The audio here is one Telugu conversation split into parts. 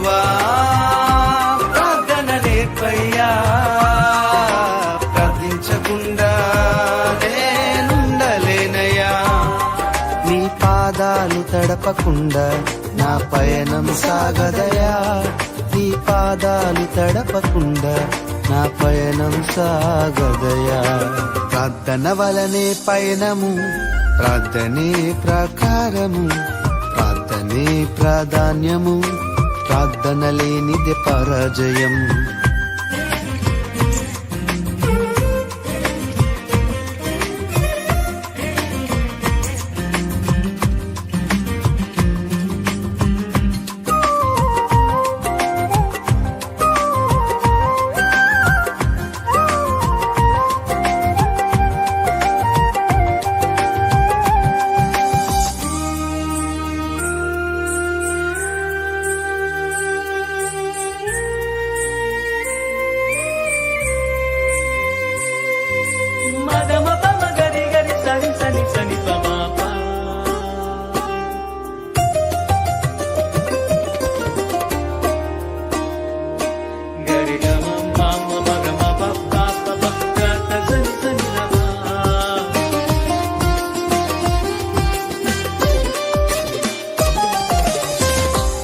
ప్రభువా ప్రార్థన ప్రార్థించకుండా నేనుండలేనయ్యా. నీ పాదాలు తడపకుండా నా పయనం సాగదయా. నీ పాదాలు తడపకుండా నా పయనం సాగదయా. ప్రార్థన వలనే పయనము ప్రార్థనే ప్రకారము ప్రార్థనే ప్రాధాన్యము. ప్రార్థన లేనిది పరాజయం.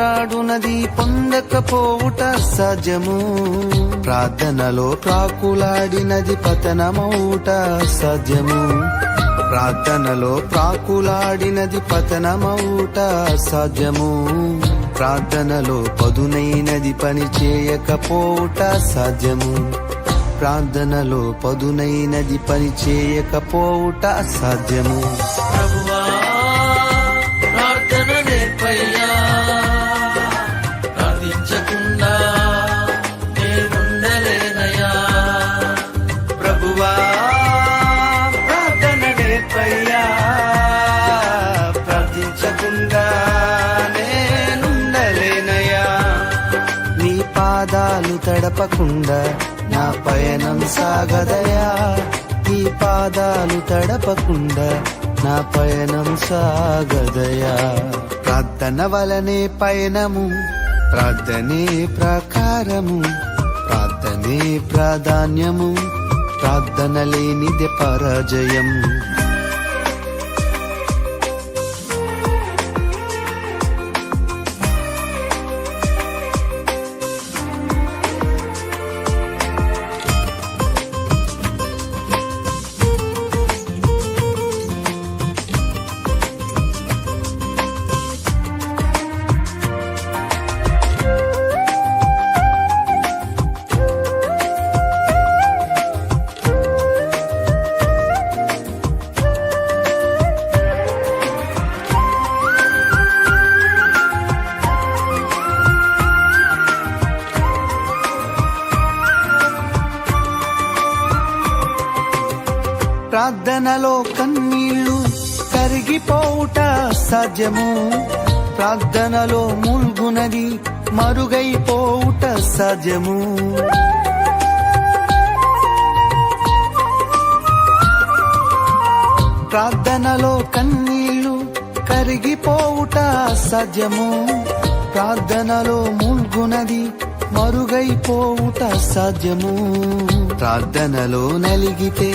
పోరాడునది పొందకపోవుట సజము. ప్రార్థనలో ప్రాకులాడినది పతనమౌట సజము. ప్రార్థనలో ప్రాకులాడినది పతనమౌట సాధ్యము ప్రార్థనలో పదునైనది పని చేయకపోవుట సాధ్యము ప్రార్థనలో పదునైనది పని చేయకపోవుట సాధ్యము ప్రభువా పాదాలు నా పయనం సాగదయా. ఈ పాదాలు తడపకుండా నా పయనం సాగదయా. ప్రార్థన వలనే పయనము ప్రార్థనే ప్రకారము ప్రార్థనే ప్రాధాన్యము ప్రార్థన లేనిది పరాజయం ప్రార్థనలో కన్నీళ్ళు కరిగిపోవుట సాధ్యము. ప్రార్థనలో ముల్గునది మరుగైపోవుట సాధ్యము. ప్రార్థనలో కన్నీళ్ళు కరిగిపోవుట సాధ్యము. ప్రార్థనలో ముల్గునది మరుగైపోవుట సాధ్యము. ప్రార్థనలో నలిగితే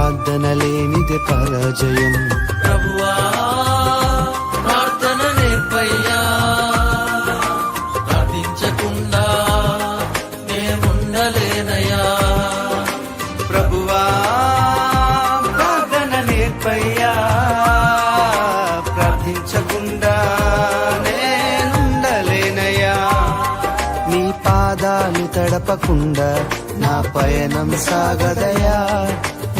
ప్రార్థన లేనిదే పరాజయం. ప్రభువా ప్రార్థన నేర్పయ్యా. ప్రార్థించకుండా నేనుండలేనయ్యా ప్రభువా ప్రార్థన నేర్పయ్యా. ప్రార్థించకుండా నేనుండలేనయ్యా. నీ పాదాలు తడపకుండా నా పయనం సాగదయా